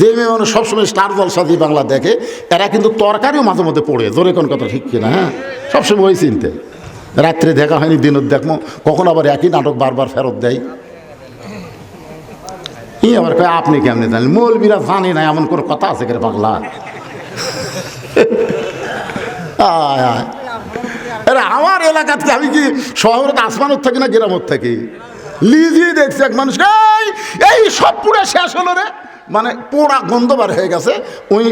যে মেয়ে মানুষ সবসময় স্টার জলসা দিয়ে বাংলা দেখে, এরা কিন্তু তরকারিও মাঝে মধ্যে পড়ে। জোরে কোন কথা ঠিক কিনা হ্যাঁ? সবসময় ওই চিনতে। রাত্রে দেখা হয়নি দিনত দেখব কখন আবার একই নাটক বারবার ফেরত দেয়? ই আবার কয়, আপনি কেমনি জানেন? মৌলবীরা জানে না, এমন কোনো কথা আছে কেন বাংলা আয় আয়। আরে আমার আমি কি শহরের আসমানত থাকি না গ্রামত থাকি? লিজিয়ে দেখছি এক মানুষ এই সব পুরো শেষ হলো রে। মানে পোড়া গন্ধ বার হয়ে গেছে, ওই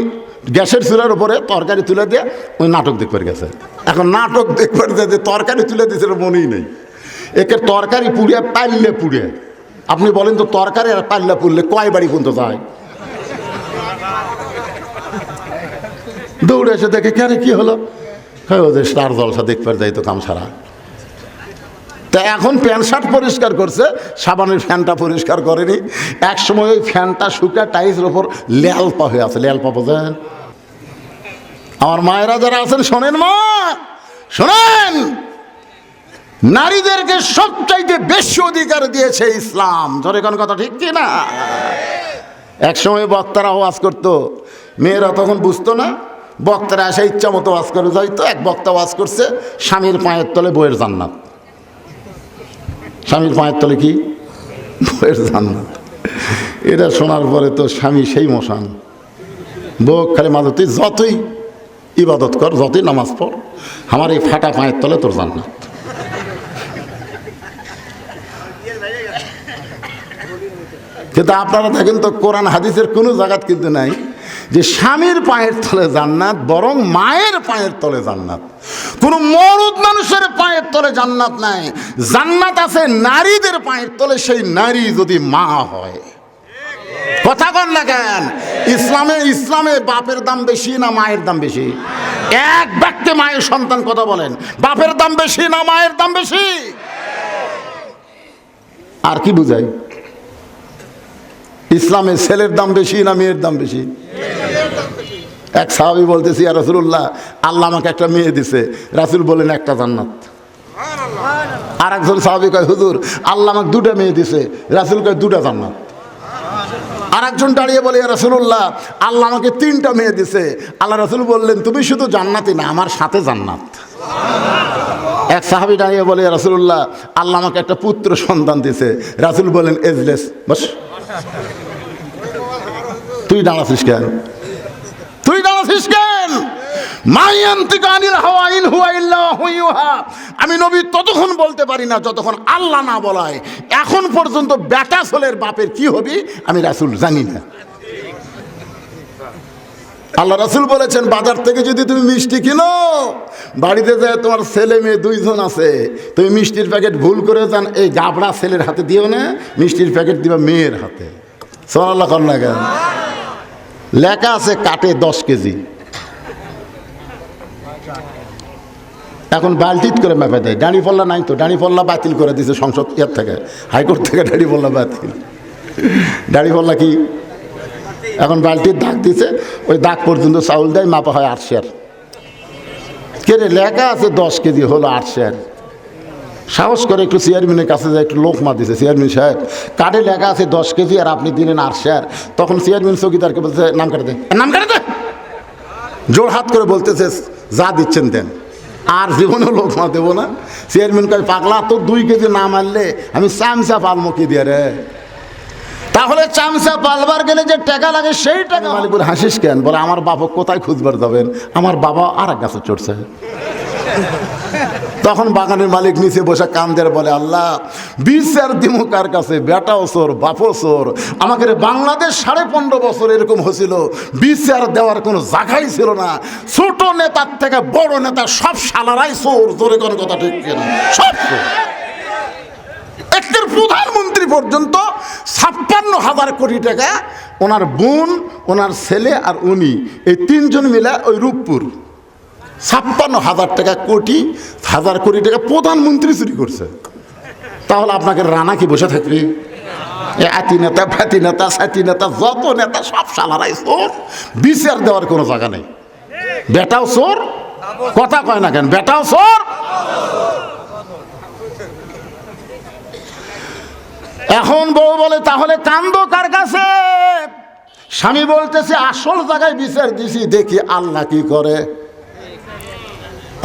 গ্যাসের চুলার উপরে তরকারি তুলে দিয়ে ওই নাটক দেখবার গেছে। এখন নাটক দেখবার যে তরকারি তুলে দিয়েছিল মনেই নেই। একে তরকারি পুড়িয়ে পাইলে পুড়ে। আপনি বলেন তো তরকারি আর পাল্লা পুড়লে কয় বাড়ি পর্যন্ত যায়? দৌড়ে এসে দেখে কেন কি হলো? হ্যাঁ ওদের স্টার জলসা দেখবার যাই তো কাম সারা তা এখন প্যান্ট শার্ট পরিষ্কার করছে, সাবানের ফ্যানটা পরিষ্কার করেনি। এক সময় ওই ফ্যানটা শুকা টাইসের ওপর ল্যালপা হয়ে আছে ল্যালপা বোঝেন? আমার মায়েরা যারা আছেন, শোনেন মা, শোনেন! নারীদেরকে সবচাইতে বেশি অধিকার দিয়েছে ইসলাম। ধরে কোন কথা ঠিক কি না এক সময় বক্তারা ওয়াজ করতো, মেয়েরা তখন বুঝতো না, বক্তারা এসে ইচ্ছা মতো ওয়াজ করে, যাইতো, এক বক্তা ওয়াজ করছে, স্বামীর পায়ের তলে বইয়ের জান্নাত। স্বামীর পায়ের তলে কি? বইয়ের জান্নাত। এটা শোনার পরে তো স্বামী সেই মশান। বউ খালি মাঝে তুই যতই ইবাদত কর, যতই নামাজ পড়, আমার এই ফাটা পায়ের তলে তোর জান্নাত। কিন্তু আপনারা দেখেন তো, কোরআন হাদিসের কোনো জায়গাত কিন্তু নাই যে স্বামীর পায়ের তলে জান্নাত, বরং মায়ের পায়ের তলে জান্নাত। কোনো মরুদ মানুষের পায়ের তলে জান্নাত নাই। জান্নাত আছে নারীদের পায়ের তলে, সেই নারী যদি মা হয়। কথা কন না কেন? ইসলামে ইসলামে বাপের দাম বেশি না মায়ের দাম বেশি? এক ব্যক্তি মায়ের সন্তান কথা বলেন। বাপের দাম বেশি না মায়ের দাম বেশি? আর কি বুঝাই? ইসলামে ছেলের দাম বেশি না মেয়ের দাম বেশি? এক সাহাবি বলতেছি আর রসুল্লাহ আল্লাহ আমাকে একটা মেয়ে দিছে। রাসুল বলেন একটা জান্নাত। আর একজন সাহাবি কয় হুজুর আল্লাহ আমাকে দুটা মেয়ে দিছে। রাসুল কয় দুটা জান্নাত। আর একজন দাঁড়িয়ে বলে রসুল্লাহ আল্লাহ আমাকে তিনটা মেয়ে দিছে। আল্লাহ রসুল বললেন তুমি শুধু জান্নাতি না আমার সাথে জান্নাত। এক সাহাবি দাঁড়িয়ে বলে রসুল্লাহ আল্লাহ আমাকে একটা পুত্র সন্তান দিছে। রাসুল বলেন এজলেস বস। তুই দাঁড়াছিস কেন? তুই দাঁড়াছিস কেন? আমি নবী ততক্ষণ বলতে পারি না যতক্ষণ আল্লাহ না বলায়। এখন পর্যন্ত বেটা ছেলের বাপের কি হবে? আমি রাসুল জানি না। আল্লাহ রাসুল বলেছেন, বাজার থেকে যদি তুমি মিষ্টি কিনো, বাড়িতে যায় তোমার ছেলে মেয়ে দুইজন আছে। তুমি মিষ্টির প্যাকেট ভুল করে যান, এই গাবড়া ছেলের হাতে দিও না, মিষ্টির প্যাকেট দিবা মেয়ের হাতে। সোনাল্লাহ না কেন? লেখা আছে কাটে দশ কেজি। এখন বালতিত করে মেপে দেয়। ডাঁড়ি পল্লা নাই তো ডাঁড়ি পল্লা বাতিল করে দিছে সংসদ ইয়ার থেকে, হাইকোর্ট থেকে ডাঁড়ি পল্লা বাতিল। ডাঁড়ি পল্লা কি? এখন বালতির দাগ দিছে, ওই দাগ পর্যন্ত চাউল দেয়, মাপা হয় আট শেয়ার। কে রে লেখা আছে দশ কেজি হলো আট শেয়ার। সাহস করে একটু চেয়ারম্যানের কাছে যায় একটু লোক মা দিছে চেয়ারম্যান সাহেব কার্ডে লেখা আছে দশ কেজি আর আপনি দিলেন আট শেয়ার তখন চেয়ারম্যান চৌকিদারকে বলছে নাম কাটে দে। নাম কাটে দে! জোর হাত করে বলতেছে যা দিচ্ছেন দেন। আর জীবনেও লোক মা দেবো না। চেয়ারম্যান কয় পাগলা তো দুই কেজি না মারলে আমি চামচা পালমো কি দিয়ে রে? তাহলে চামচা পালবার গেলে যে টাকা লাগে সেই টাকা মালিক বলে হাসিস কেন? বলে আমার বাবা কোথায় খুঁজবার যাবেন? আমার বাবা আর এক গাছে চড়ছে। তখন বাগানের মালিক নিচে বসে কান্দের বলে, আল্লাহ, বিচার দিমু কার কাছে? বেটাও চোর, বাপও চোর। আমাকে বাংলাদেশ সাড়ে পনেরো বছর এরকম হয়েছিল। বিচার দেওয়ার কোনো জায়গাই ছিল না। ছোট নেতার থেকে বড় নেতা সব সালারাই চোর। জোরে কোনো কথা ঠিক কিনা? সব একটার প্রধানমন্ত্রী পর্যন্ত ছাপ্পান্ন হাজার কোটি টাকা ওনার বোন, ওনার ছেলে আর উনি, এই তিনজন মিলে ওই রূপপুর। ছাপ্পান্ন হাজার টাকা কোটি, হাজার কোটি টাকা প্রধানমন্ত্রী চুরি করছে। তাহলে আপনাকে রানা কি বসে থাকবে? আতি নেতা ফ্যাতি নেতা, সাতি নেতা, যত নেতা, সব সালারাই চোর। বিচার দেওয়ার কোনো জায়গা নেই। বেটাও চোর, কথা কয় না কেন? বেটাও চোর। এখন বউ বলে, তাহলে কান্দ কার কাছে? স্বামী বলতেছে, আসল জায়গায় বিচার দিছি, দেখি আল্লাহ কি করে।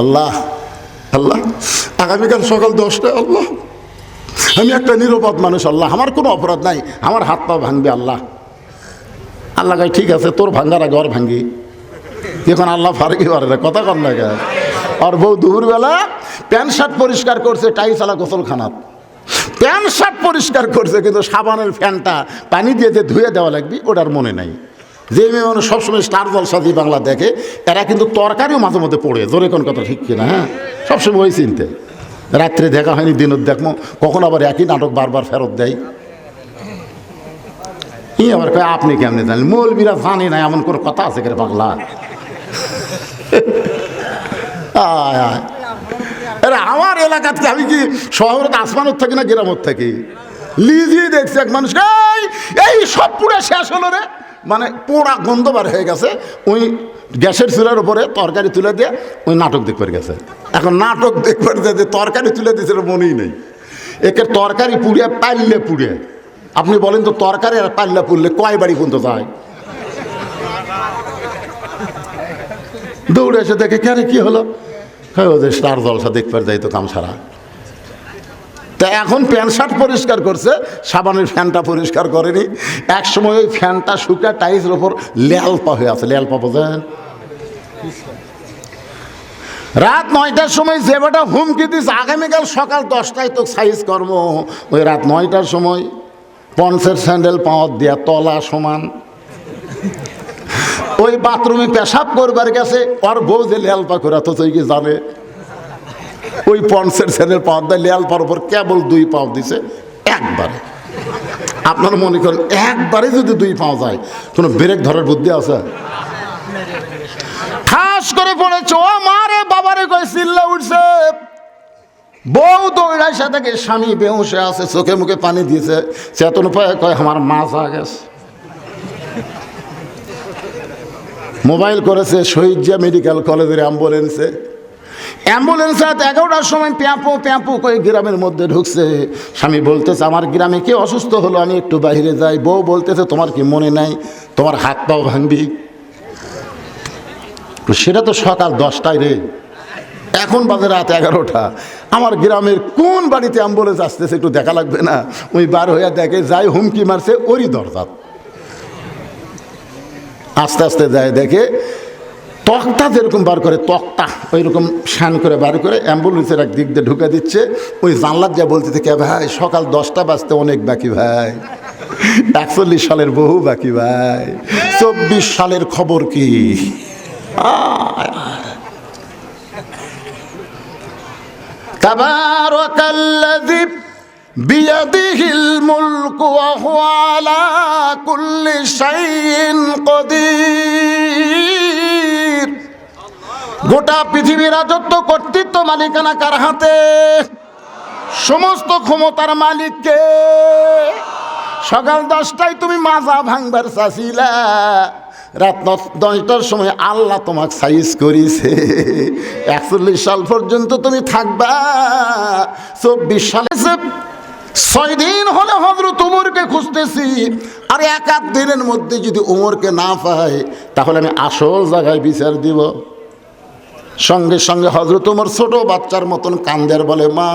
আল্লাহ আল্লাহ, আগামীকাল সকাল দশটায় আল্লাহ। আমি একটা নিরাপদ মানুষ, আল্লাহ। আমার কোনো অপরাধ নাই। আমার হাত পা ভাঙবে, আল্লাহ। আল্লাহ কয়, ঠিক আছে, তোর ভাঙ্গার আগে ওর ভাঙ্গি এখন আল্লাহ ফারকি পারে না কথা কর না আর বউ দুপুরবেলা প্যান্ট শার্ট পরিষ্কার করছে টাইসালা গোসলখানাত। প্যান্ট শার্ট পরিষ্কার করছে, কিন্তু সাবানের ফ্যানটা পানি দিয়ে যে ধুয়ে দেওয়া লাগবে, ওটার মনে নাই। যে মেয়ে মানুষ সবসময় স্টার জলসা দিয়ে বাংলা দেখে, এরা কিন্তু তরকারিও মাঝে মধ্যে পড়ে। জোরে কোন কথা ঠিক কিনা হ্যাঁ? সবসময় ওই চিনতে। রাত্রে দেখা হয়নি দিনত দেখব কখন আবার একই নাটক বারবার ফেরত দেয়। ই আবার কয়, আপনি কেমনে জানেন? মৌলবীরা জানে না, এমন কোনো কথা আছে কেন বাংলা? আয় আয়। আরে, আমার এলাকাতে আমি কি শহরের আসমানত থাকি না গ্রামত থাকি? লিজি দেখছি এক মানুষ এই সব পুরো শেষ হলো রে। মানে পোড়া গন্ধ বার হয়ে গেছে ওই গ্যাসের চুলার উপরে তরকারি তুলে দিয়ে ওই নাটক দেখবার গেছে। এখন নাটক দেখবার যে তরকারি তুলে দিয়েছিল মনেই নেই। একে তরকারি পুড়ে পাইলে পুড়ে। আপনি বলেন তো তরকারি আর পাল্লা পুড়লে কয় বাড়ি পর্যন্ত যায়? দৌড়ে এসে দেখে কেন কি হলো? হ্যাঁ ওদের স্টার জলসা দেখবার যাই তো কাম সারা তা এখন প্যান্ট শার্ট পরিষ্কার করছে, সাবানের ফ্যানটা পরিষ্কার করেনি। এক সময় ওই ফ্যানটা শুকা টাইসের ওপর লেলপা হয়ে আছে, লেলপা বোঝেন? রাত নয়টার সময় যে বেটা হুমকি দিস আগামীকাল সকাল দশটায় তো সাইজ কর্ম। ওই রাত নয়টার সময় পঞ্চের স্যান্ডেল পাওয়ার দিয়া তলা সমান। ওই বাথরুমে পেশাব করবার গেছে, ওর বউ যে লেলপা করে তো তুই কি জানে? ওই পঞ্চের স্যান্ডেল পাওয়ার দেয় লেলপার উপর কেবল দুই পাও দিছে, একবারে। আপনার মনে করেন, একবারে যদি দুই পাও যায়, কোনো ব্রেক ধরার বুদ্ধি আছে? ঠাস করে পড়েছে ও মারে বাবারে কই চিল্লা উঠছে। বউ দৌড়ায় সাথে স্বামী বেহুশে আছে, চোখে মুখে পানি দিয়েছে। চেতন পায়ে কয়, আমার মাছ আ গেছে। মোবাইল করেছে শহীদজিয়া মেডিকেল কলেজের অ্যাম্বুলেন্সে। অ্যাম্বুলেন্সে রাত এগারোটার সময় প্যাঁপো প্যাঁপো করে গ্রামের মধ্যে ঢুকছে। স্বামী বলতেছে, আমার গ্রামে কে অসুস্থ হলো? আমি একটু বাইরে যাই। বউ বলতেছে, তোমার কি মনে নাই? তোমার হাত পাও ভাঙবি? সেটা তো সকাল দশটায় রে। এখন বাজে রাত এগারোটা। আমার গ্রামের কোন বাড়িতে অ্যাম্বুলেন্স আসতেছে একটু দেখা লাগবে না? ওই বার হইয়া দেখে যাই, হুমকি মারছে ওরই দরজা। আস্তে আস্তে যায় দেখে তক্তা যেরকম বার করে তক্তা ওই রকম শান করে বার করে অ্যাম্বুলেন্সের এক দিক দিয়ে ঢুকে দিচ্ছে ওই জানলার যা বলতে থেকে ভাই সকাল দশটা বাজতে অনেক বাকি ভাই একচল্লিশ সালের বহু বাকি ভাই চব্বিশ সালের খবর কি আয়, আয়। تبارك الذي بيده الملك وهو على كل شيء قدير গোটা পৃথিবীর রাজত্ব কর্তৃত্ব মালিকানা কার হাতে। সমস্ত ক্ষমতার মালিককে। সকাল দশটায় তুমি মাজা ভাঙবার চাষিলা রাত দশ- দশটার সময় আল্লাহ তোমাকে সাইজ করিছে। একচল্লিশ সাল পর্যন্ত তুমি থাকবা। চব্বিশ সালে ছয় দিন হলে হজরত উমরকে খুঁজতেছি। আর এক আধ দিনের মধ্যে যদি উমরকে না পাই তাহলে আমি আসল জায়গায় বিচার দিব। সঙ্গে সঙ্গে হজরত উমর ছোট বাচ্চার মতন কান্দের বলে, মা,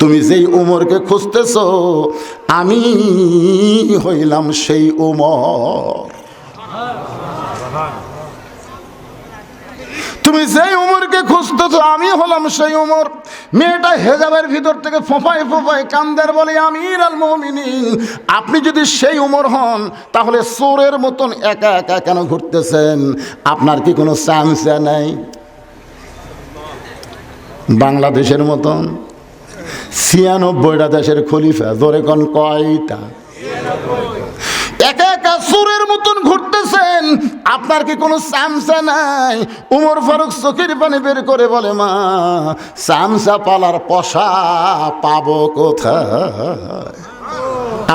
তুমি যেই উমরকে খুঁজতেছ, আমি হইলাম সেই উমর। তুমি যেই উমরকে খুঁজতেছ, আমি হলাম সেই উমর। মেয়েটা হেজাবের ভিতর থেকে ফোফায় ফোফায় কান্দের বলে, আমির আল মমিনিন, আপনি যদি সেই উমর হন, তাহলে চোরের মতন একা একা কেন ঘুরতেছেন? আপনার কি কোনো চান্স নেই? বাংলাদেশের মতন। ছিয়ানব্বইটা দেশের খলিফা, জোরে কোন কয়টা? একা একা সুরের মতন ঘুরতেছেন, আপনার কি কোনো সামসা নাই? উমর ফারুক চোখের পানি বের করে বলে, মা, সামসা পালার পশা পাবো কোথায়?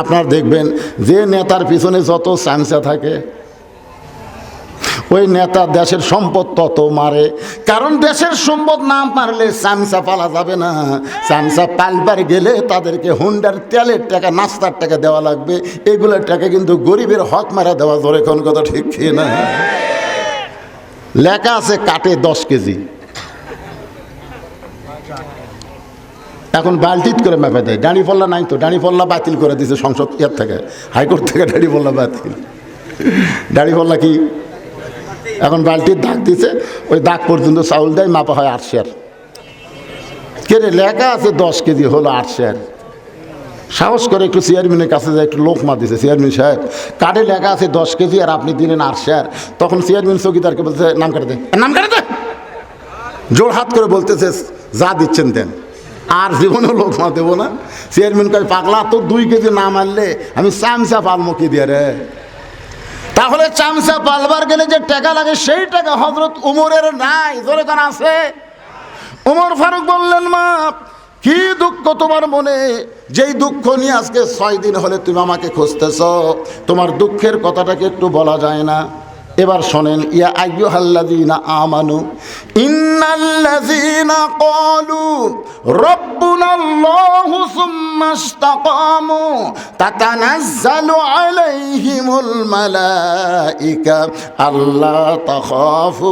আপনার দেখবেন, যে নেতার পিছনে যত সামসা থাকে ওই নেতা দেশের সম্পদ তত মারে। কারণ দেশের সম্পদ না মারলে চামচা পালা যাবে না। চামচা পালবার গেলে তাদেরকে হুন্ডার তেলের টাকা, নাস্তার টাকা দেওয়া লাগবে। এগুলোর টাকা কিন্তু গরিবের হক মারা দেওয়া ধরে, কোন কথা ঠিক না? লেখা আছে কাটে দশ কেজি। এখন বালতিত করে মেপে দেয়। ডাঁড়ি পল্লা নাই তো ডাঁড়ি পল্লা বাতিল করে দিয়েছে সংসদ ইয়ার থেকে। হাইকোর্ট থেকে ডাঁড়ি পল্লা বাতিল। ডাঁড়ি পল্লা কি এখন বালতির দাগ দিছে ওই দাগ পর্যন্ত চাউল দেয় মাপা হয় আট শেয়ার। কে রে লেখা আছে দশ কেজি হলো আট শেয়ার। সাহস করে একটু চেয়ারম্যানের কাছে যায় একটু লোক মা দিছে চেয়ারম্যান সাহেব কার্ডে লেখা আছে দশ কেজি আর আপনি দিলেন আট শেয়ার। তখন চেয়ারম্যান চৌকিদারকে বলছে নাম কাটে দে। নাম কাটে দে! জোর হাত করে বলতেছে যা দিচ্ছেন দেন। আর জীবনেও লোক মা দেবো না। চেয়ারম্যান কয় পাগলা তো দুই কেজি না মারলে আমি চামচা পালমো কি দিয়ে রে? তাহলে চামচা পালবার গেলে যে টাকা লাগে, সেই টাকা হজরত উমরের নাই। জোরে কান আছে? উমর ফারুক বললেন, মা, কি দুঃখ তোমার মনে? যেই দুঃখ নিয়ে আজকে ছয় দিন হলে তুমি আমাকে খুঁজতেছ, তোমার দুঃখের কথাটাকে একটু বলা যায় না। এবার শোনেন, ইয়া আইয়ুহাল্লাযীনা আমানু, ইন্নাল্লাযীনা ক্বালু, রাব্বুনাল্লাহু সুম্মা ইসতাকামু, তাতানাজ্জালু আলাইহিমুল মালাইকা, আল্লা তাখাফু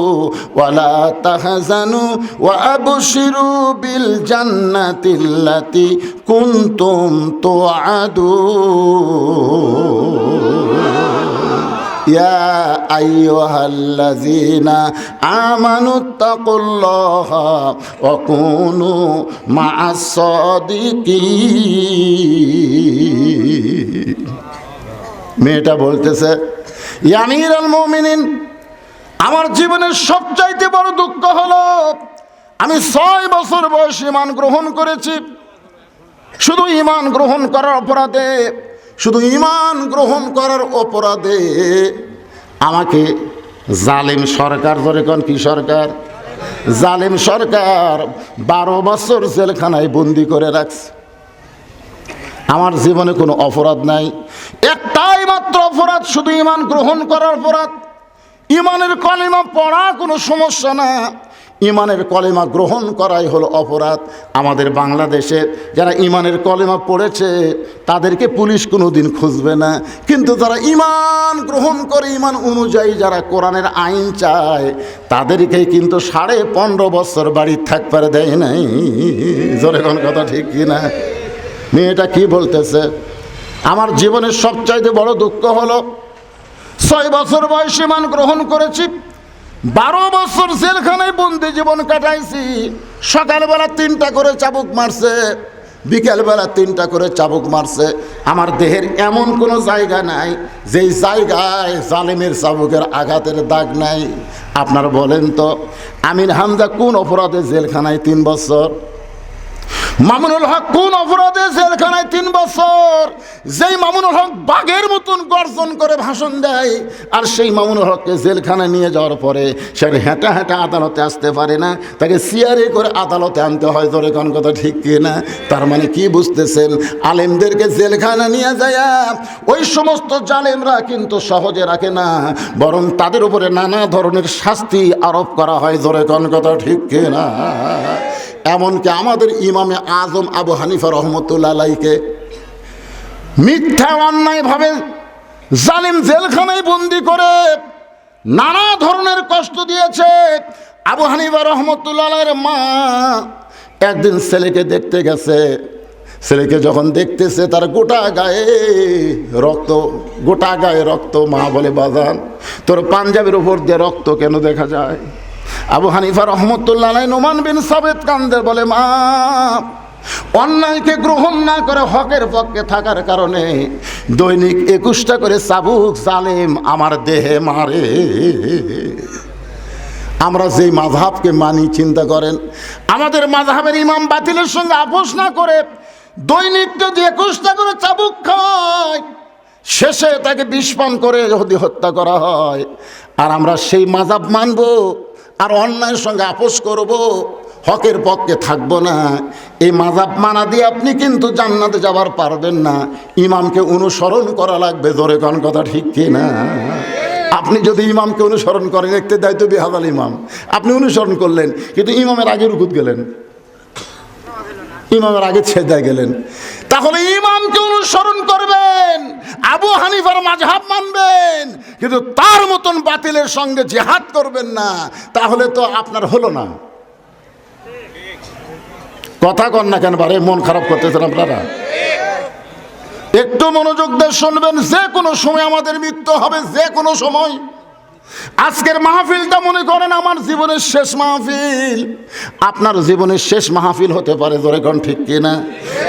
ওয়ালা তাহজানু ওয়া আবশিরু বিল জান্নাতিল্লাতী কুনতুম তুআদুন। يا أيها الذين آمنوا اتقوا الله وكونوا مع الصادقين মেয়েটা বলতেছে ইয়ামির আল মমিনিন আমার জীবনের সবচাইতে বড় দুঃখ হলো আমি ছয় বছর বয়স ইমান গ্রহণ করেছি শুধু ইমান গ্রহণ করার অপরাধে শুধু ইমান গ্রহণ করার অপরাধে। আমাকে জালিম সরকার ধরে কোন কি সরকার? জালিম সরকার বারো বছর জেলখানায় বন্দি করে রাখছে। আমার জীবনে কোনো অপরাধ নাই। একটাই মাত্র অপরাধ, শুধু ইমান গ্রহণ করার অপরাধ। ইমানের কলিমা পড়া কোনো সমস্যা না। ইমানের কলেমা গ্রহণ করাই হলো অপরাধ। আমাদের বাংলাদেশে যারা ইমানের কলেমা পড়েছে, তাদেরকে পুলিশ কোনো দিন খুঁজবে না। কিন্তু যারা ইমান গ্রহণ করে, ইমান অনুযায়ী যারা কোরআনের আইন চায়, তাদেরকে কিন্তু সাড়ে পনেরো বছর বাড়ি থাকবার দেয় নাই। জোরে কোন কথা ঠিক কি না? মেয়েটা কি বলতেছে? আমার জীবনের সবচাইতে বড় দুঃখ হলো, ছয় বছর বয়সে মান গ্রহণ করেছি। বারো বছর জেলখানায় বন্দি জীবন কাটাইছি। সকালবেলা তিনটা করে চাবুক মারছে, বিকেলবেলা তিনটা করে চাবুক মারছে। আমার দেহের এমন কোনো জায়গা নাই, যেই জায়গায় জালেমের চাবুকের আঘাতের দাগ নাই। আপনার বলেন তো আমিন হামজা কোন অপরাধে জেলখানায় তিন বছর? মামুনুল হক কোন অপরাধে জেলখানায় তিন বছর? যেই মামুনুল হক বাঘের মতন গর্জন করে ভাষণ দেয়, আর সেই মামুনুল হককে জেলখানায় নিয়ে যাওয়ার পরে সে হেঁটা হেঁটা আদালতে আসতে পারে না। তাকে সিয়ারে করে আদালতে আনতে হয় ধরে কোন কথা ঠিক কি না? তার মানে কি বুঝতেছেন? আলেমদেরকে জেলখানা নিয়ে যায়, ওই সমস্ত জালেমরা কিন্তু সহজে রাখে না, বরং তাদের উপরে নানা ধরনের শাস্তি আরোপ করা হয় ধরে কোন কথা ঠিক কি না? এমনকি আমাদের ইমামে আজম আবু হানিফা রহমতুল্লাহ আলাইকে মিথ্যা অন্যায়ভাবে জালিম জেলখানায় বন্দি করে নানা ধরনের কষ্ট দিয়েছে আবু হানিফা রহমতুল্লাহ মা। একদিন ছেলেকে দেখতে গেছে। ছেলেকে যখন দেখতেছে, তার গোটা গায়ে রক্ত, গোটা গায়ে রক্ত। মা বলে, বাজান, তোর পাঞ্জাবের উপর দিয়ে রক্ত কেন দেখা যায়? আবু হানিফা রহমতুল্লাহ নোমান বিন সাবেদ কান্দের বলে, মা, অন্যায়কে গ্রহণ না করে হকের পক্ষে থাকার কারণে দৈনিক একুশটা করে চাবুক জালেম আমার দেহে মারে। আমরা যেই মাঝহাবকে মানি, চিন্তা করেন, আমাদের মাঝহাবের ইমাম বাতিলের সঙ্গে আপোষ না করে দৈনিক যদি একুশটা করে চাবুক খায়, শেষে তাকে বিষপান করে যদি হত্যা করা হয়, আর আমরা সেই মাঝাব মানব আর অন্যায়ের সঙ্গে আপোষ করব, হকের পক্ষে থাকব না। এই মাজাব মানা দিয়ে আপনি কিন্তু জান্নাতে যাবার পারবেন না। ইমামকে অনুসরণ করা লাগবে, জোরে কোন কথা ঠিক কি না? আপনি যদি ইমামকে অনুসরণ করেন একতে দায়িত্ব বিহাদাল ইমাম। আপনি অনুসরণ করলেন, কিন্তু ইমামের আগে রুকুত গেলেন। ইমামের আগে ছেদায় গেলেন। তাহলে ইমামকে অনুসরণ করবেন, আবু হানিফার মাঝহাব মানবেন, কিন্তু তার মতন বাতিলের সঙ্গে জেহাদ করবেন না, তাহলে তো আপনার হলো না। কথা কন না কেন বারে, মন খারাপ করতেছেন আপনারা? একটু মনোযোগ দিয়ে শুনবেন, যে কোনো সময় আমাদের মৃত্যু হবে, যে কোনো সময়। আজকের মাহফিলটা মনে করেন আমার জীবনের শেষ মাহফিল। আপনার জীবনের শেষ মাহফিল হতে পারে কোন ঠিক কিনা?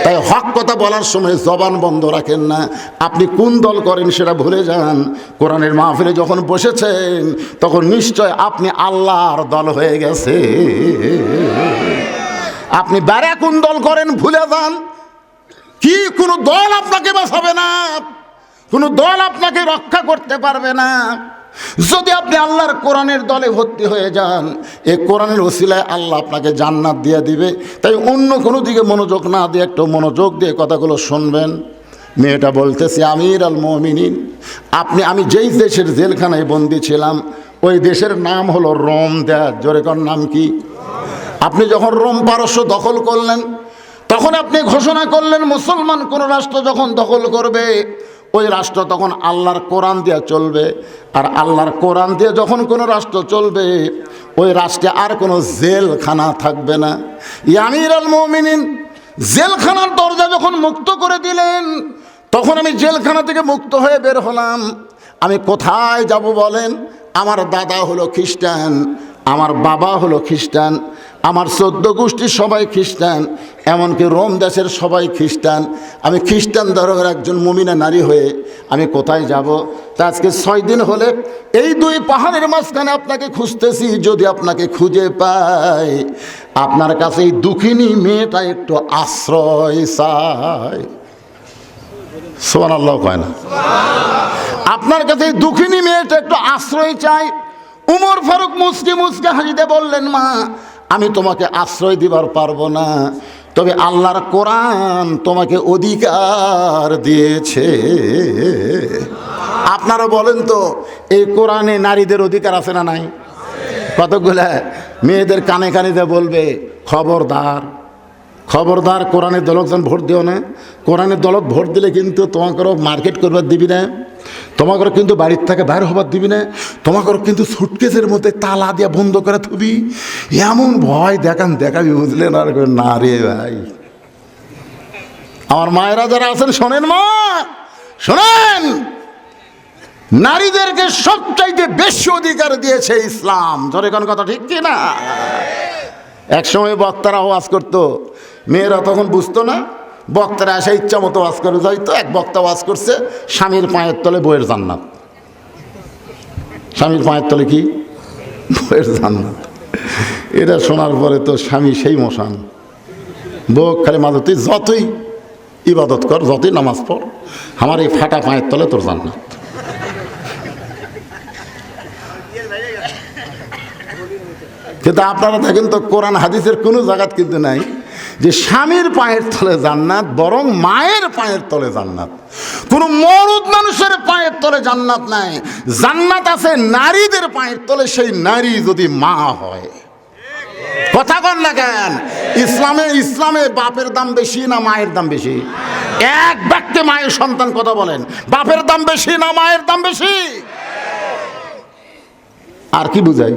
তাই হক কথা বলার সময় জবান বন্ধ রাখেন না। আপনি কোন দল করেন সেটা ভুলে যান। কোরআনের মাহফিলে যখন বসেছেন, তখন নিশ্চয় আপনি আল্লাহর দল হয়ে গেছে। আপনি বেড়া কোন দল করেন ভুলে যান। কি, কোনো দল আপনাকে বাঁচাবে না? কোনো দল আপনাকে রক্ষা করতে পারবে না? যদি আপনি আল্লাহর কোরআনের দলে ভর্তি হয়ে যান এই কোরআনের ওসিলায় আল্লাহ আপনাকে জান্নাত দিয়ে দিবে। তাই অন্য কোনো দিকে মনোযোগ না দিয়ে, একটু মনোযোগ দিয়ে কথাগুলো শুনবেন। মেয়েটা বলতেছে, আমির আল মমিনিন, আপনি, আমি যেই দেশের জেলখানায় বন্দি ছিলাম, ওই দেশের নাম হলো রোম দেয়ার জোরেকর নাম কি? আপনি যখন রোম পারস্য দখল করলেন, তখন আপনি ঘোষণা করলেন, মুসলমান কোন রাষ্ট্র যখন দখল করবে ওই রাষ্ট্র তখন আল্লাহর কোরআন দিয়ে চলবে। আর আল্লাহর কোরআন দিয়ে যখন কোনো রাষ্ট্র চলবে, ওই রাষ্ট্রে আর কোনো জেলখানা থাকবে না। ইয়ামির আল মমিনিন জেলখানার দরজা যখন মুক্ত করে দিলেন, তখন আমি জেলখানা থেকে মুক্ত হয়ে বের হলাম। আমি কোথায় যাব বলেন? আমার দাদা হলো খ্রিস্টান। আমার বাবা হলো খ্রিস্টান, আমার চোদ্দ গোষ্ঠীর সবাই খ্রিস্টান, এমনকি রোম দেশের সবাই খ্রিস্টান। আমি খ্রিস্টান ধর্মের একজন মুমিনা নারী হয়ে আমি কোথায় যাব? তা আজকে ছয় দিন হলে এই দুই পাহাড়ের মাঝখানে আপনাকে খুঁজতেছি, যদি আপনাকে খুঁজে পাই। আপনার কাছে এই দুঃখিনী মেয়েটা একটু আশ্রয় চায় সোমান আল্লাহ কয় না? আপনার কাছে এই দুঃখিনী মেয়েটা একটু আশ্রয় চাই উমর ফারুক মুসকি মুসকে হাসিতে বললেন, মা, আমি তোমাকে আশ্রয় দিবার পারব না। তবে আল্লাহর কোরআন তোমাকে অধিকার দিয়েছে। আপনারা বলেন তো, এই কোরআনে নারীদের অধিকার আছে না নাই? কতগুলা মেয়েদের কানে কানে বলবে, খবরদার খবরদার কোরআনের দলক যেন ভোট দিও না। কোরআনের দলত ভোট দিলে কিন্তু তোমাকেও মার্কেট করবার দিবি না। তোমাকেও কিন্তু বাড়ির থেকে বাইর হবার দিবি না। তোমাকেও কিন্তু সুটকেসের মধ্যে তালা দিয়া বন্ধ করে থবি। এমন ভয় দেখান, দেখাবি বুঝলেন না রে ভাই। আমার মায়েরা যারা আছেন, শোনেন মা, শোনেন। নারীদেরকে সবচাইতে বেশি অধিকার দিয়েছে ইসলাম। ধরে কোন কথা ঠিক কি না? এক সময় বক্তারা ওয়াজ করতো, মেয়েরা তখন বুঝতো না বক্তারা আসে ইচ্ছা মতো ওয়াজ করে। যাইতো এক বক্তা ওয়াজ করছে, স্বামীর পায়ের তলে বইয়ের জান্নাত। স্বামীর পায়ের তলে কি? বইয়ের জান্নাত। এটা শোনার পরে তো স্বামী সেই মশান। বউ খালি মাঝে, তুই যতই ইবাদত কর, যতই নামাজ পড়, আমার এই ফাটা পায়ের তলে তোর জান্নাত। কিন্তু আপনারা দেখেন তো কোরআন হাদিসের কোনো জায়গাত কিন্তু নাই। যে স্বামীর পায়ের তলে জান্নাত, বরং মায়ের পায়ের তলে জান্নাত। কোনো মরুদ মানুষের পায়ের তলে জান্নাত নাই। জান্নাত আছে নারীদের পায়ের তলে, সেই নারী যদি মা হয়। কথা কন না কেন? ইসলামে ইসলামে বাপের দাম বেশি না মায়ের দাম বেশি? এক ব্যক্তি মায়ের সন্তান কথা বলেন। বাপের দাম বেশি না মায়ের দাম বেশি? আর কি বুঝাই?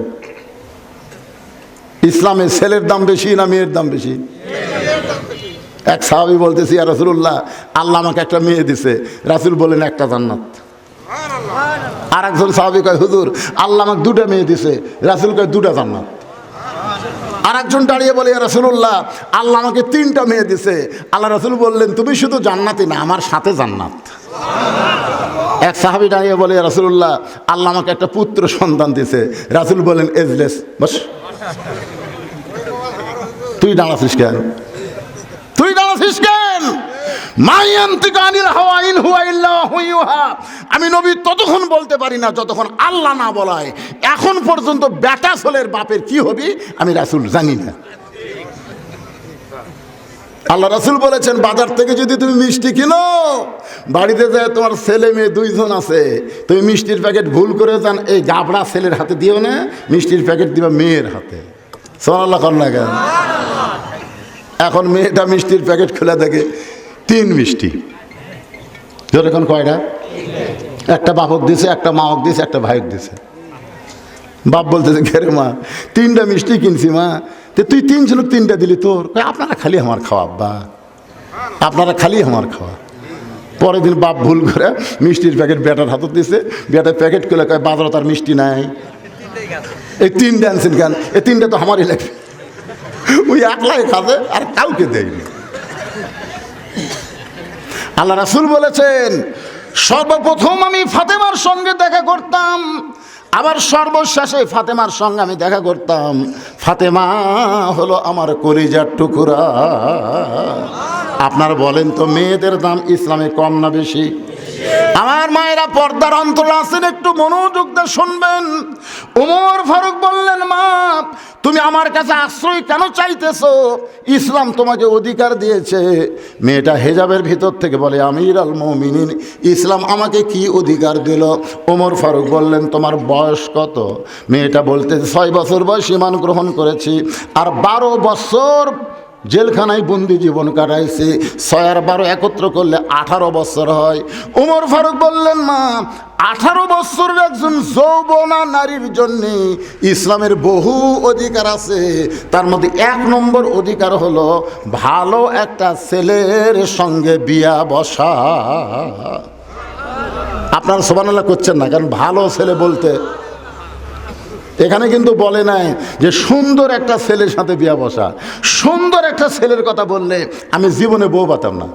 ইসলামে ছেলের দাম বেশি না মেয়ের দাম বেশি? এক সাহাবি বলতেছি আর রসুল্লাহ আল্লাহ আমাকে একটা মেয়ে দিছে। রাসুল বলেন একটা জান্নাত। আর একজন সাহাবি কয় হুজুর আল্লাহ আমাকে দুটা মেয়ে দিছে। রাসুল কয় দুটা জান্নাত। আর একজন দাঁড়িয়ে বলে রাসুল্লাহ আল্লাহ আমাকে তিনটা মেয়ে দিছে। আল্লাহ রাসুল বললেন তুমি শুধু জান্নাতি না আমার সাথে জান্নাত। এক সাহাবি দাঁড়িয়ে বলে রাসুল্লাহ আল্লাহ আমাকে একটা পুত্র সন্তান দিছে। রাসুল বলেন এজলেস বস। তুই দাঁড়াছিস কেন? তুই দাঁড়াছিস কেন আমি নবী ততক্ষণ বলতে পারি না যতক্ষণ আল্লাহ না বলায়। এখন পর্যন্ত বেটা ছেলের বাপের কি হবে আমি রাসুল জানি না। আল্লাহ রাসুল বলেছেন, বাজার থেকে যদি তুমি মিষ্টি কিনো, বাড়িতে যায় তোমার ছেলে মেয়ে দুইজন আছে। তুমি মিষ্টির প্যাকেট ভুল করে যান, এই গাবড়া ছেলের হাতে দিও না, মিষ্টির প্যাকেট দিবা মেয়ের হাতে। সোনাল্লাহ কন্যা কেন? এখন মেয়েটা মিষ্টির প্যাকেট খুলে দেখে, তিন মিষ্টি। যেরকম কয়টা? একটা বাপক দিছে, একটা মাওক দিছে, একটা ভাইক দিছে। বাপ বলতেছে ঘেরে মা, তিনটা মিষ্টি কিনছি মা, তো তুই তিনজন তিনটা দিলি তোর। আপনারা খালি আমার খাওয়া, আব্বা। আপনারা খালি আমার খাওয়া। পরের দিন বাপ ভুল করে মিষ্টির প্যাকেট বেটার হাতত দিছে বেটার প্যাকেট করে কয়, বাজারে তার মিষ্টি নাই। এই তিনটা আনছেন কেন? এই তিনটা তো আমারই লাগবে। ওই একলাই খাবে আর কাউকে দেয়নি। আল্লাহ রাসুল বলেছেন, সর্বপ্রথম আমি ফাতেমার সঙ্গে দেখা করতাম, আবার সর্বশেষে ফাতেমার সঙ্গে আমি দেখা করতাম। ফাতেমা হলো আমার কলিজার টুকুরা। আপনার বলেন তো মেয়েদের দাম ইসলামে কম না বেশি? আমার মায়েরা পর্দার অন্তর আছেন, একটু মনোযোগ দিয়ে শুনবেন। ওমর ফারুক বললেন, মা, তুমি আমার কাছে আশ্রয় কেন চাইতেছো? ইসলাম তোমাকে অধিকার দিয়েছে। মেয়েটা হেজাবের ভিতর থেকে বলে আমির আল মমিনিন, ইসলাম আমাকে কি অধিকার দিল? ওমর ফারুক বললেন, তোমার বয়স কত? মেয়েটা বলতে, ছয় বছর বয়স ইমান গ্রহণ করেছি, আর বারো বছর জেলখানায় বন্দি জীবন কাটাইছে। ছয় আর বারো একত্র করলে আঠারো বছর হয়। উমর ফারুক বললেন, মা, আঠারো বছরের একজন যৌবনা নারীর জন্যে ইসলামের বহু অধিকার আছে। তার মধ্যে এক নম্বর অধিকার হলো ভালো একটা ছেলের সঙ্গে বিয়া বসা। আপনার সোবানাল্লাহ করছেন না, কারণ ভালো ছেলে বলতে এখানে কিন্তু বলে নাই যে সুন্দর একটা ছেলের সাথে বিয়া বসা। সুন্দর একটা ছেলের কথা বললে আমি জীবনে বউ পাতাম না।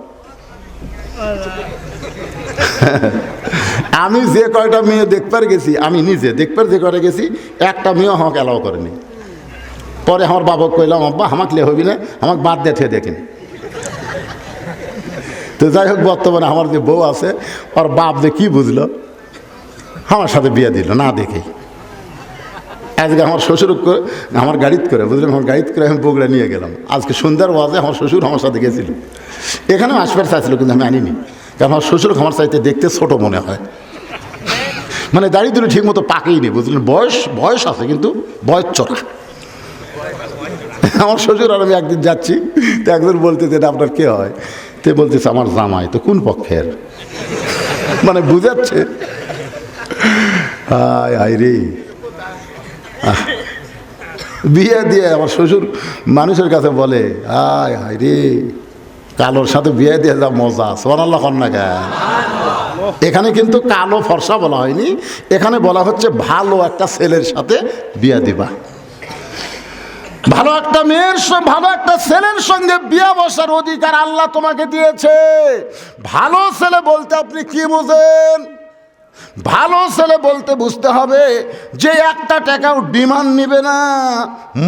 আমি যে কয়টা মেয়ে দেখবার গেছি, আমি নিজে দেখবার যে কয়টা গেছি, একটা মেয়েও আমাকে অ্যালাউ করেনি। পরে আমার বাবাকে কইলাম আব্বা, আমাকে লে হবি না, আমাকে বাদ দেখে দেখেন তো যাই হোক, বর্তমানে আমার যে বউ আছে, ওর বাপ যে কি বুঝলো? আমার সাথে বিয়ে দিল, না দেখেই। আজকে আমার শ্বশুর করে আমার গাড়িতে করে, বুঝলেন? আমার গাড়িতে করে আমি বগুড়া নিয়ে গেলাম। আজকে সন্ধ্যার ওয়াজে আমার শ্বশুর আমার সাথে গেছিল। এখানেও আসবার চাইছিল কিন্তু আমি আনিনি। কারণ আমার শ্বশুর আমার চাইতে দেখতে ছোট মনে হয়। মানে দাড়ি দুটো ঠিক মতো পাকেইনি বুঝলেন? বয়স বয়স আছে, কিন্তু বয়স চড়া। আমার শ্বশুর আর আমি একদিন যাচ্ছি, তো একজন বলতেছে এটা আপনার কে হয়? তে বলতেছে, আমার জামাই। তো কোন পক্ষের? মানে বুঝাচ্ছে। হায় হায় রে। বিয়ে দিয়ে আমার শ্বশুর মানুষের কাছে বলে, আয় হায় রে, কালোর সাথে বিয়ে দিয়ে যা মজা সোনাল্লাহ কন্যা কেন? এখানে কিন্তু কালো ফর্সা বলা হয়নি, এখানে বলা হচ্ছে ভালো একটা ছেলের সাথে বিয়ে দিবা। ভালো একটা মেয়ের ভালো একটা ছেলের সঙ্গে বিয়া বসার অধিকার আল্লাহ তোমাকে দিয়েছে। ভালো ছেলে বলতে আপনি কি বুঝেন? ভালো ছেলে বলতে বুঝতে হবে যে একটা টাকাও ডিমান্ড নিবে না,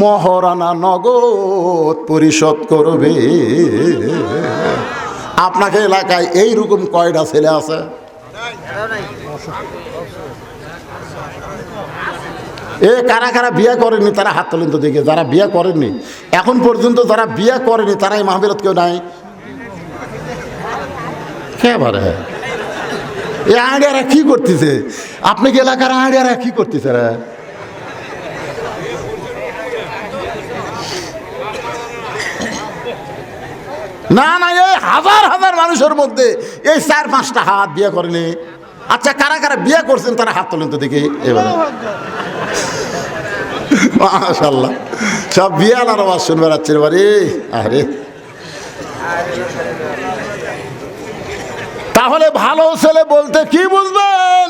মহারানা নগদ পরিশোধ করবে। আপনাকে এলাকায় এইরকম কয়টা ছেলে আছে? এ, কারা কারা বিয়ে করেনি তারা হাত তোলেন তো দেখে, যারা বিয়ে করেননি, এখন পর্যন্ত যারা বিয়ে করেনি তারাই মাহবিরত কেউ নাই? কে বারে এ আড়িয়ারা কি করতেছে? আপনি কি এলাকার আড়িয়ারা কি করতেছে রে? না না, এই হাজার হাজার মানুষের মধ্যে এই চার পাঁচটা হাত বিয়ে করেনি। আচ্ছা কারা কারা বিয়ে করছেন তারা হাত তোলেন তো দেখি, এবারে। মাশাল্লাহ সব বিয়াল আর আওয়াজ শুনবে রাত্রের বাড়ি। আরে। তাহলে ভালো ছেলে বলতে কি বুঝবেন?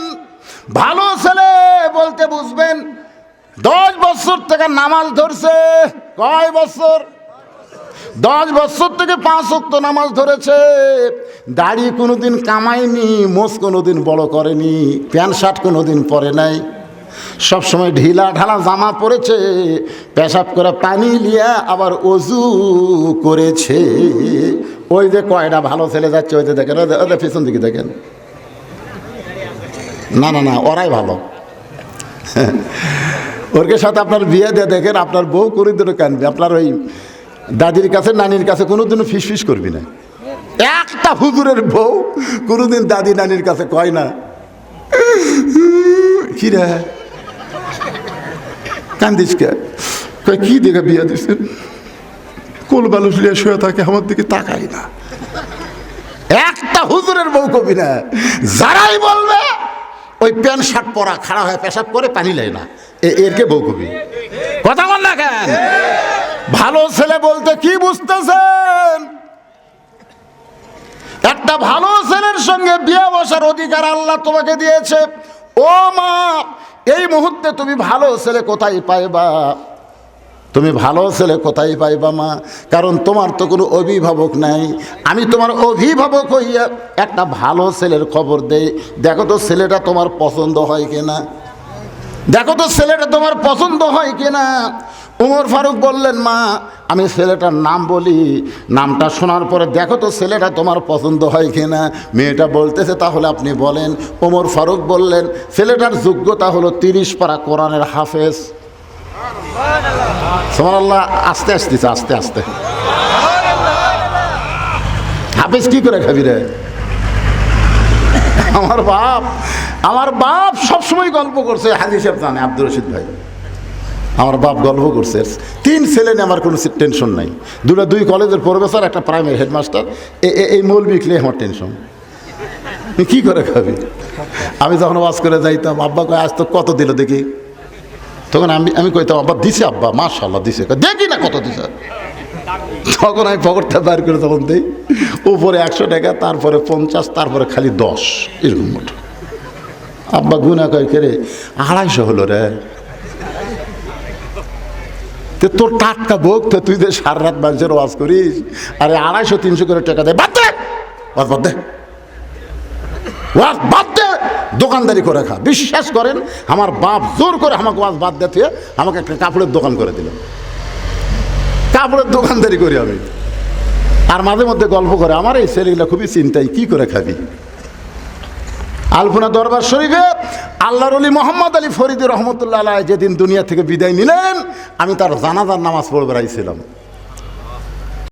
ভালো ছেলে বলতে বুঝবেন, দশ বছর থেকে নামাজ ধরছে। কয় বছর? দশ বছর থেকে পাঁচ অক্ত নামাজ ধরেছে। দাড়ি কোনোদিন কামায়নি, মোষ কোনোদিন বড় করেনি, প্যান্ট শার্ট কোনোদিন পরে নাই। সবসময় ঢিলা ঢালা জামা পরেছে, পেশাব করে পানি লিয়া আবার অজু করেছে। ওই যে কয়টা ভালো ছেলে যাচ্ছে, ওই যে দেখেন ওদের ওদের পিছন দিকে দেখেন। না না না, ওরাই ভালো। ওরকে সাথে আপনার বিয়ে দিয়ে দেখেন, আপনার বউ করে দিল কানবে, আপনার ওই দাদির কাছে, নানির কাছে কোনোদিনও ফিস ফিস করবি না। একটা হুজুরের বউ কোনোদিন দাদি, নানির কাছে কয় না, কি রে? কান্দিস কে? কি দেখে বিয়ে দিছেন কোল বালুস লিয়ে শুয়ে থাকে আমার দিকে তাকাই না। একটা হুজুরের বউ কবি না যারাই বলবে ওই প্যান্ট শার্ট পরা খাড়া হয়ে পেশাব করে পানি লেয় না। এরকে বউ কবি? কথা বল না কেন? ভালো ছেলে বলতে কি বুঝতেছেন? একটা ভালো ছেলের সঙ্গে বিয়ে বসার অধিকার আল্লাহ তোমাকে দিয়েছে। ও মা এই মুহূর্তে তুমি ভালো ছেলে কোথায় পাইবা? তুমি ভালো ছেলে, কোথায় পাইবা মা? কারণ তোমার তো কোনো অভিভাবক নাই। আমি তোমার অভিভাবক হইয়া একটা ভালো ছেলের খবর দেই। দেখো তো ছেলেটা তোমার পছন্দ হয় কিনা? দেখো তো ছেলেটা তোমার পছন্দ হয় কিনা? উমর ফারুক বললেন, মা, আমি ছেলেটার নাম বলি। নামটা শোনার পরে দেখো তো ছেলেটা তোমার পছন্দ হয় কিনা? মেয়েটা বলতেছে, তাহলে আপনি বলেন। ওমর ফারুক বললেন, ছেলেটার যোগ্যতা হলো তিরিশ পারা কোরআনের হাফেজ। সোমান আল্লাহ আস্তে আসতেছে আস্তে আস্তে। হাফেজ কি করে খাবি রে? আমার বাপ আমার বাপ সবসময় গল্প করছে, হাজি সাহেব জানে, আব্দুর রশিদ ভাই। আমার বাপ গল্প করছে। তিন ছেলে নিয়ে আমার কোনো টেনশন নাই। দুটো দুই কলেজের প্রফেসর, একটা প্রাইমারি হেডমাস্টার এই মৌল বিকলে আমার টেনশন। কী করে খাবি? আমি যখন ওয়াজ করে যাইতাম, আব্বা কয়, আজ তো কত দিল দেখি? তখন আমি আমি কইতাম, আব্বা, দিছে আব্বা মাশাল্লাহ দিছে। দেখি না কত দিছে। তখন আমি পকেটটা বার করে তখন দিই, উপরে একশো টাকা, তারপরে পঞ্চাশ, তারপরে খালি দশ, এরকম মতো আব্বা গুনা কয়, কে রে, আড়াইশো হলো রে। তে তোর টাটকা বোক তো তুই যে সারা রাত মানুষের ওয়াজ করিস, আরে আড়াইশো, তিনশো করে টাকা দেয় বাদ দে বাদ দে। ওয়াজ বাদ দোকানদারি করে খা। বিশ্বাস করেন, আমার বাপ জোর করে আমাকে ওয়াজ বাদ দিতে আমাকে একটা কাপড়ের দোকান করে দিল। কাপড়ের দোকানদারি করি আমি। আর মাঝে মধ্যে গল্প করে, আমার এই ছেলেগুলো খুবই চিন্তাই কি করে খাবি? আলপনা দরবার শরীফে আল্লাহর অলি মোহাম্মদ আলী ফরিদ রহমতুল্লাহ যেদিন দুনিয়া থেকে বিদায় নিলেন, আমি তার জানাজার নামাজ পড়বে আইছিলাম।